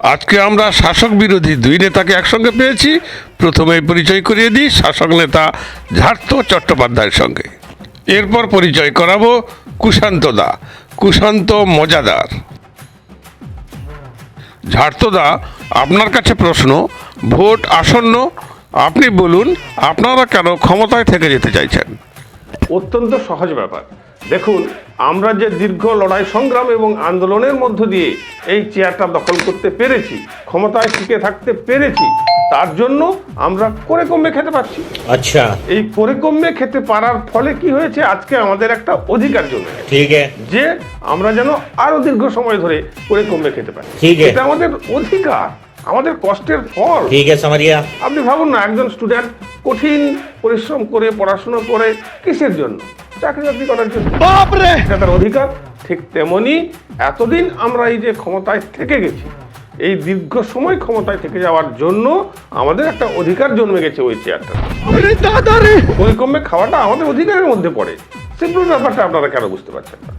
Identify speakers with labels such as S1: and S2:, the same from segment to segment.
S1: আজকে আমরা শাসক বিরোধী দুই নেতাকে একসঙ্গে পেয়েছি। প্রথমে পরিচয় করিয়ে দিই শাসক নেতা ঝাড়তো চট্টোপাধ্যায়ের সঙ্গে। এরপর পরিচয় করাবো কুশান্ত দা। কুশান্ত মজাদার। ঝাড়তোদা আপনার কাছে প্রশ্ন, ভোট আসন্ন, আপনি বলুন, আপনারা কেন ক্ষমতায় থেকে যেতে চাইছেন?
S2: অত্যন্ত সহজ ব্যাপার। দেখুন আমরা যে দীর্ঘ লড়াই সংগ্রাম এবং আন্দোলনের মধ্য দিয়ে এই চেয়ারটা দখল করতে পেরেছি ক্ষমতায় টিকে থাকতে পেরেছি তার জন্য আমরা করে কমে খেতে পারছি।
S3: আচ্ছা।
S2: এই করে কমে খেতে পারার ফলে কি হয়েছে? আজকে আমাদের একটা অধিকার জন্য।
S3: ঠিক ঠিক
S2: যে আমরা যেন আরও দীর্ঘ সময় ধরে করে কমে খেতে পারি।
S3: ঠিক
S2: এটা আমাদের অধিকার আমাদের কষ্টের ফল।
S3: ঠিক আছে মারিয়া
S2: আপনি ভাবুন না একজন স্টুডেন্ট কঠিন পরিশ্রম করে পড়াশোনা করে কিসের জন্য? চাকরি বাকরি করার জন্য। এটা তার অধিকার ঠিক তেমনি এতদিন আমরা এই যে ক্ষমতায় থেকে গেছি এই দীর্ঘ সময় ক্ষমতায় থেকে যাওয়ার জন্য আমাদের একটা অধিকার জন্মে গেছে ওই চেয়ারটা ওই কমে খাওয়াটা আমাদের অধিকারের মধ্যে পড়ে। সিম্পল ব্যাপারটা আপনারা কেন বুঝতে পারছেন না?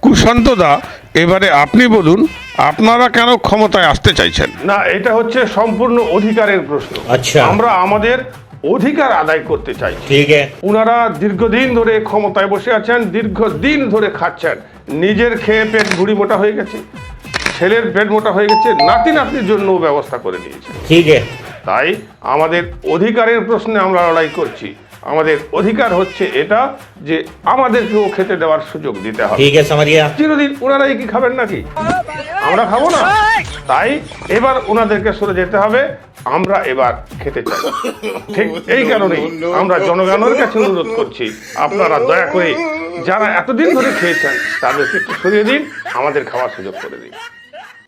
S1: কুশান্ত দা এবারে আপনি বলুন আপনারা কেন ক্ষমতায় আসতে চাইছেন?
S2: না এটা হচ্ছে সম্পূর্ণ অধিকারের প্রশ্ন।
S3: আচ্ছা।
S2: আমরা আমাদের অধিকার আদায় করতে চাই।
S3: ঠিক
S2: ওনারা দীর্ঘদিন ধরে ক্ষমতায় বসে আছেন দীর্ঘদিন ধরে খাচ্ছেন। নিজের খেয়ে পেট ঘুড়ি মোটা হয়ে গেছে। ছেলের পেট মোটা হয়ে গেছে নাতি নাতির জন্য ব্যবস্থা করে
S3: নিয়েছে। ঠিক
S2: তাই আমাদের অধিকারের প্রশ্নে আমরা লড়াই করছি। আমাদের অধিকার হচ্ছে এটা যে আমাদেরকেও খেতে দেওয়ার সুযোগ দিতে হবে।
S3: ঠিক আছে
S2: চিরদিন ওনারাই কি খাবেন নাকি? আমরা খাব না? তাই এবার ওনাদেরকে সরে যেতে হবে। আমরা এবার খেতে চাই। ঠিক এই কারণেই আমরা জনগণের কাছে অনুরোধ করছি, আপনারা দয়া করে যারা এতদিন ধরে খেয়েছেন, তাদেরকে একটু সরিয়ে দিন, আমাদের খাওয়ার সুযোগ করে দিন।